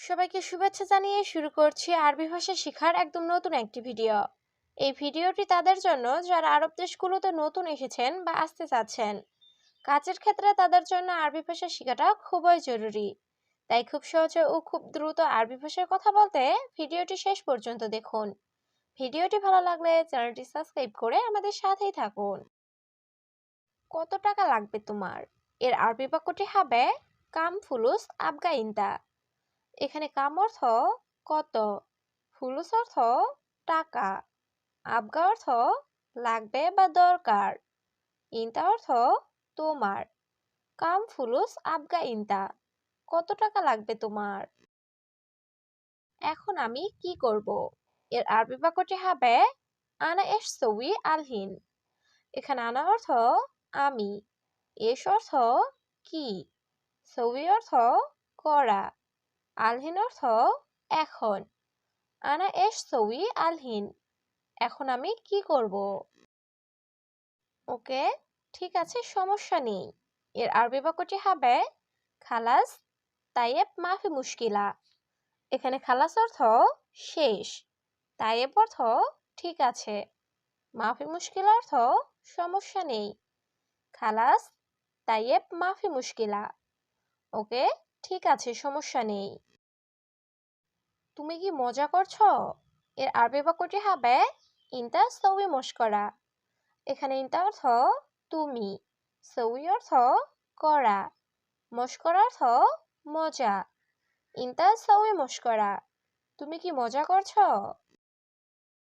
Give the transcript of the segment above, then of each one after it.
সবাইকে শুভেচ্ছা জানিয়ে শুরু করছি আরবি ভাষা শেখার একদম নতুন একটি ভিডিও। এই ভিডিওটি তাদের জন্য যারা আরব দেশগুলোতে নতুন এসেছেন বা আসতে চাচ্ছেন, কাজের ক্ষেত্রে তাদের জন্য আরবি ভাষা শেখাটা খুবই জরুরি। তাই খুব সহজে ও খুব দ্রুত আরবি ভাষায় কথা বলতে ভিডিওটি শেষ পর্যন্ত দেখুন। ভিডিওটি ভালো লাগলে চ্যানেলটি সাবস্ক্রাইব করে আমাদের সাথেই থাকুন। কত টাকা লাগবে তোমার? এর আরবি বাক্যটি হবে, কাম ফুলুস আবগা ইনতা এখানে কাম অর্থ কত? ফুলুস অর্থ টাকা। আবগা অর্থ লাগবে বা দরকার। ইনতা অর্থ তোমার। কাম ফুলুস, আবগা ইনতা। কত টাকা লাগবে তোমার? এখন আমি কি করব? এর আরবি বাক্যটি হবে, আনা এস সউই আলহিন। এখানে আনা অর্থ, আমি। এস অর্থ, কি? সউই অর্থ, করা। আলহিন অর্থ এখন। আনা এস সউই আলহিন। এখন আমি কি করব? ওকে, ঠিক আছে, সমস্যা নেই। এর আরবি বাক্যটি হবে, খালাস তাইয়েব মাফি মুশকিলা। এখানে খালাস অর্থ শেষ, তাইয়েব অর্থ ঠিক আছে। মাফি মুশকিলা অর্থ সমস্যা নেই। খালাস তাইয়েব মাফি মুশকিলা। ওকে, ঠিক আছে, সমস্যা নেই। তুমি কি মজা করছ? এর আরবি বাক্যটি হবে, ইনতা সউই মস্করা এখানে ইনতা অর্থ, তুমি। সউই অর্থ, করা। মস্করা অর্থ, মজা। ইনতা সউই মস্করা তুমি কি মজা করছ?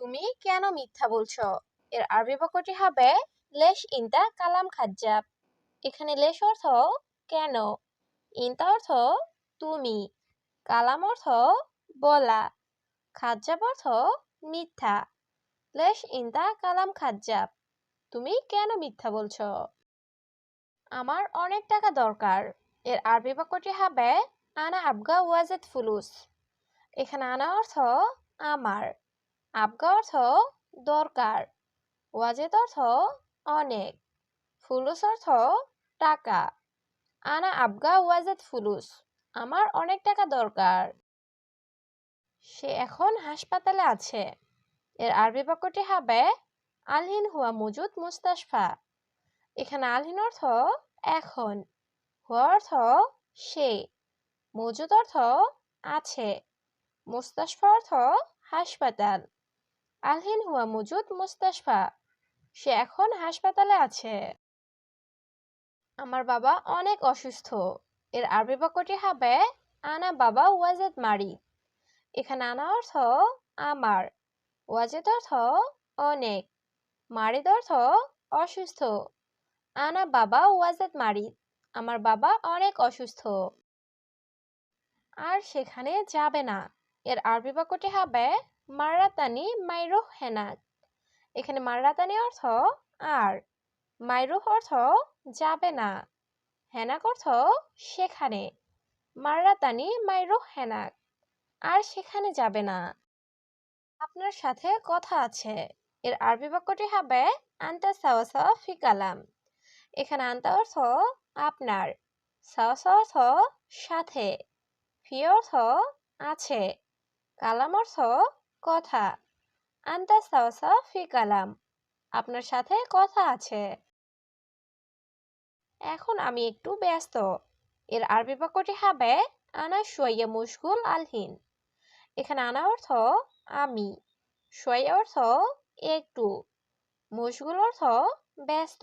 তুমি কেন মিথ্যা বলছো? এর আরবি বাক্যটি হবে, লেশ ইনতা কালাম খাজ্জাব। এখানে লেশ অর্থ, কেন? ইনতা অর্থ, তুমি। কালাম অর্থ বলা খাজ্জাব অর্থ মিথ্যা। লেশ ইনতা কালাম খাজ্জাব। তুমি কেন মিথ্যা বলছ? আমার অনেক টাকা দরকার। এর আরবি বাক্যটি হবে, আনা আবগা ওয়াজেদ ফুলুস। এখানে আনা অর্থ, আমার। আবগা অর্থ, দরকার। ওয়াজেদ অর্থ, অনেক। ফুলুস অর্থ, টাকা। আনা আবগা ওয়াজেদ ফুলুস। আমার অনেক টাকা দরকার। সে এখন হাসপাতালে আছে। এর আরবি বাক্যটি হবে, আলহিন হুয়া মজুদ মুস্তাশফা। এখানে আলহিন অর্থ, এখন। হুয়া অর্থ, সে। মজুদ অর্থ, আছে। মুস্তাশফা অর্থ, হাসপাতাল। আলহিন হুয়া মজুদ মুস্তাশফা, সে এখন হাসপাতালে আছে। আমার বাবা অনেক অসুস্থ। এর আরবি বাক্যটি হবে, আনা বাবা ওয়াজেদ মারি এখানে আনা অর্থ আমার ওয়াজেদ অর্থ অনেক মারিদ অর্থ অসুস্থ। আনা বাবা ওয়াজেদ মারিদ, আমার বাবা অনেক অসুস্থ। আর সেখানে যাবে না। এর আরবি বাক্যটি হবে মাররাতানি মাইরুহ হেনাক এখানে মাররাতানি অর্থ আর, মাইরুহ অর্থ যাবে না। হেনাক অর্থ সেখানে। মাররাতানি মাইরুহ হেনাক। আর সেখানে যাবে না। আপনার সাথে কথা আছে। এর আরবি বাক্যটি হবে, আন্তা সাওয়াসা ফি কালাম। এখানে আন্তা অর্থ আপনার। সাওয়াসা অর্থ সাথে। ফি অর্থ আছে। কালাম অর্থ কথা। আন্তা সাওয়াসা ফি কালাম। আপনার সাথে কথা আছে। এখন আমি একটু ব্যস্ত। এর আরবি বাক্যটি হবে, আনা শুয়াইয়া মুশগুল আলহিন। এখানে আনা অর্থ আমি শুয়াইয়া অর্থ একটু মুশগুল অর্থ ব্যস্ত,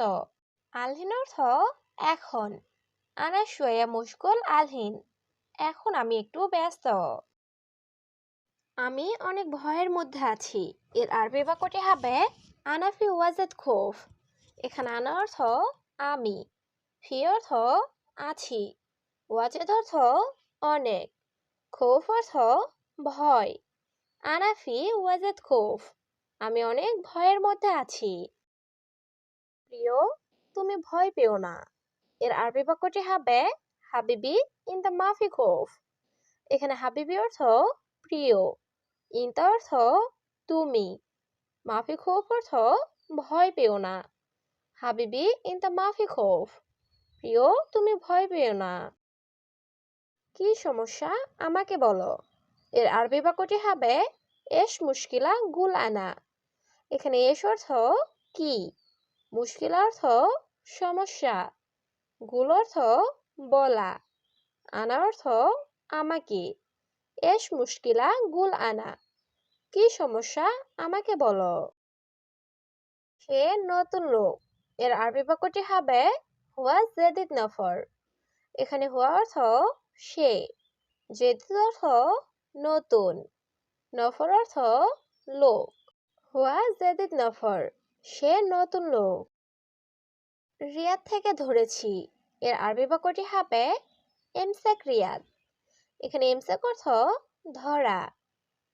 আলহীন অর্থ এখন আনা শুয়াইয়া মুশগুল আলহীন, এখন আমি একটু ব্যস্ত। আমি অনেক ভয়ের মধ্যে আছি। এর আরবি বাক্যটি হবে আনাফি ওয়াজেদ খোফ। এখানে আনা অর্থ আমি, ফি অর্থ আছি, ওয়াজেদ অর্থ অনেক, খোফ অর্থ ভয়। আনাফি ওয়াজেদ খোফ, আমি অনেক ভয়ের মধ্যে আছি। প্রিয়, তুমি ভয় পেও না। এর আরবি বাক্যটি হবে, হাবিবি ইন দ্য মাফি খোফ। এখানে হাবিবি অর্থ প্রিয়, ইনতা অর্থ তুমি। মাফি খোফ অর্থ ভয় পেও না। হাবিবি ইন দ্য মাফি খোফ, প্রিয়, তুমি ভয় পেও না। কি সমস্যা আমাকে বলো। এর আরবি বাক্যটি হবে, এস মুশকিলা গুল আনা এখানে এস অর্থ কি? মুশকিল অর্থ সমস্যা। গুল অর্থ বলা। আনা অর্থ আমাকে। এস মুশকিলা গুল আনা কি সমস্যা? আমাকে বলো। সে নতুন লোক। এর আরবি বাক্যটি হবে, হুয়া জেদিদ নফর। এখানে হুয়া অর্থ সে। জেদিদ অর্থ নতুন। নফর অর্থ লোক। হুয়া জেদিদ নফর, সে নতুন লোক। রিয়াদ থেকে ধরেছি। এর আরবি বাক্যটি হবে এমসেক রিয়াদ। এখানে এমসেক অর্থ ধরা।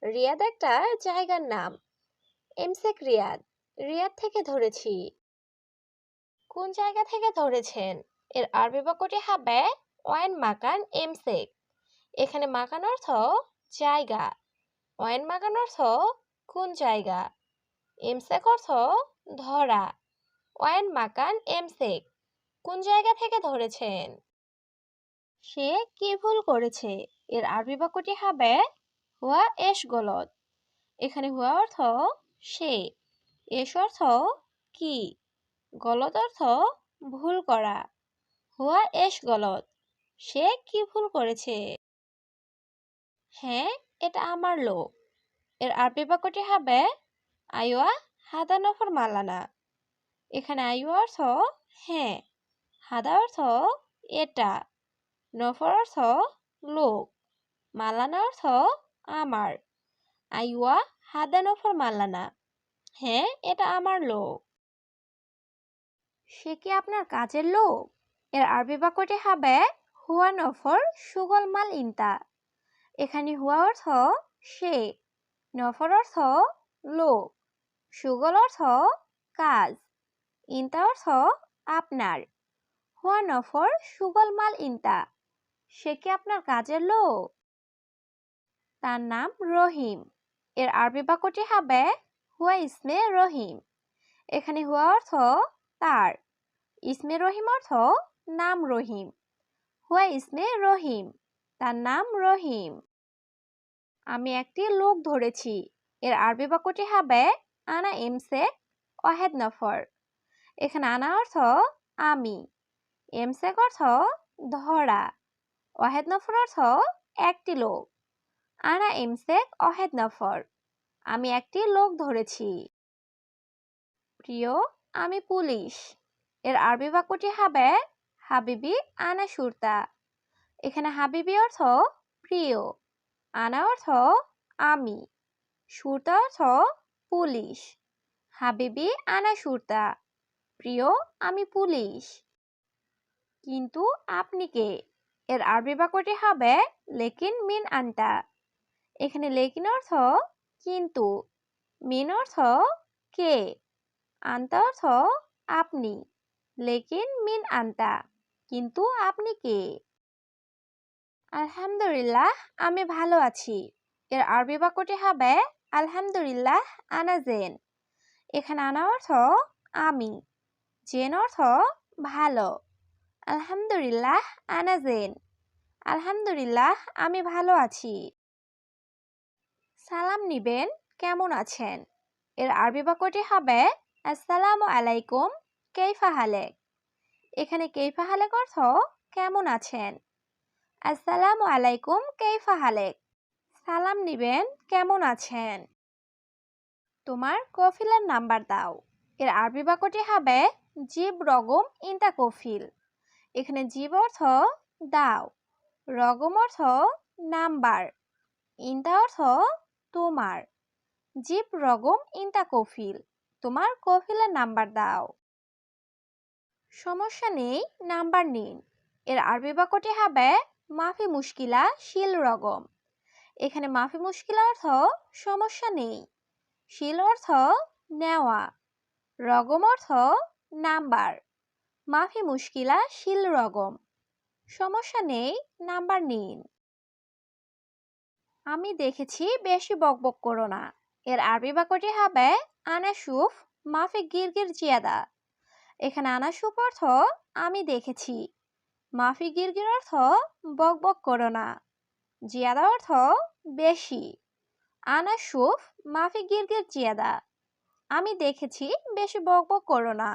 রিয়াদ একটা জায়গার নাম। এমসেক রিয়াদ রিয়াদ থেকে ধরেছি। কোন জায়গা থেকে ধরেছেন? এর আরবি বাক্যটি হবে ওয়াইন মাকান এমসেক এখানে মাকান অর্থ জায়গা। মাকান অর্থ কোন জায়গা? এমসেক অর্থ ধরা। ওয়াইন মাকান এমসেক। কোন জায়গা থেকে ধরেছেন? সে কি ভুল করেছে? এর আরবি বাক্যটি হবে হুয়া এশ গলত। এখানে হুয়া অর্থ সে। এস অর্থ কি? গলত অর্থ ভুল করা। হুয়া এশ গলত। সে কি ভুল করেছে? হ্যাঁ এটা আমার লোক। এর আরবি বাক্যটি হবে আইওয়া হাদা নফর মালানা। এখানে আইওয়া অর্থ হ্যাঁ। হাদা অর্থ, এটা। নফর অর্থ, লোক। মালানা অর্থ, আমার। আইওয়া হাদা নফর মালানা। হ্যাঁ এটা আমার লোক। সে কি আপনার কাজের লোক? এর আরবি বাক্যটি হবে, হুয়া নফর সুগল মাল ইন্তা। এখানে হুয়া অর্থ সে নফর অর্থ লোক, সুগল অর্থ কাজ, ইন্তা অর্থ আপনার। হুয়া নফর সুগল মাল ইন্তা। সে কি আপনার কাজের লোক? তার নাম রহিম। এর আরবি বাক্যটি হবে হুয়া ইসমে রহিম। এখানে হুয়া অর্থ তার। ইসমে রহিম অর্থ নাম রহিম। হুয়া ইসমে রহিম? তার নাম রহিম। আমি একটি লোক ধরেছি। এর আরবি বাক্যটি হবে, আনা এমসে অহেদ নফর। এখানে আনা অর্থ, আমি। এমসেক অর্থ, ধরা। অহেদ নফর অর্থ, একটি লোক। আনা এমসেক অহেদ নফর। আমি একটি লোক ধরেছি। প্রিয়, আমি পুলিশ। এর আরবি বাক্যটি হবে, হাবিবি আনা সুরতা। এখানে হাবিবি অর্থ, প্রিয়। আনা অর্থ আমি, সুরতা অর্থ পুলিশ। হাবিবি আনা সুরতা, প্রিয় আমি পুলিশ। কিন্তু আপনি কে? এর আরবি বাক্যটি হবে লেকিন মিন আন্তা। এখানে লেকিন অর্থ কিন্তু, মিন অর্থ কে? আন্তা অর্থ আপনি, লেকিন মিন আন্তা। কিন্তু আপনি কে? আলহামদুলিল্লাহ, আমি ভালো আছি। এর আরবি বাক্যটি হবে, আলহামদুলিল্লাহ, আনা জেন। এখানে আনা অর্থ, আমি। জেন অর্থ, ভালো। আলহামদুলিল্লাহ, আনা জেন। আলহামদুলিল্লাহ, আমি ভালো আছি। সালাম নিবেন, কেমন আছেন? এর আরবি বাক্যটি হবে, আসসালামু আলাইকুম, কেইফা হালেক? এখানে কেইফা হালেক অর্থ, কেমন আছেন? আসসালামু আলাইকুম, কেইফা হালেক? সালাম নিবেন, কেমন আছেন? তোমার কফিলের নাম্বার দাও। এর আরবি বাক্যটি হবে জীব রগম ইন্তা কফিল। এখানে জীব অর্থ দাও, রগম অর্থ নাম্বার, ইন্তা অর্থ তোমার। জীব রগম ইন্তা কফিল, তোমার কফিলের নাম্বার দাও। সমস্যা নেই, নাম্বার নিন। এর আরবি বাক্যটি হবে মাফি মুশকিলা, শিল রগম। এখানে মাফি মুশকিলা অর্থ সমস্যা নেই। শিল অর্থ নেওয়া। রগম অর্থ নাম্বার। মাফি মুশকিলা, শিল রগম। সমস্যা নেই, নাম্বার নিন। আমি দেখেছি বেশি বকবক করো না। এর আরবি বাক্যটি হবে আনাসুফ, মাফি গিরগির জিয়াদা। এখানে আনাসুফ অর্থ আমি দেখেছি। মাফি গিরগির অর্থ বক বক করো না। জিয়াদা অর্থ বেশি। আনা সুফ মাফি গিরগির জিয়াদা। আমি দেখেছি বেশি বক বক করো না।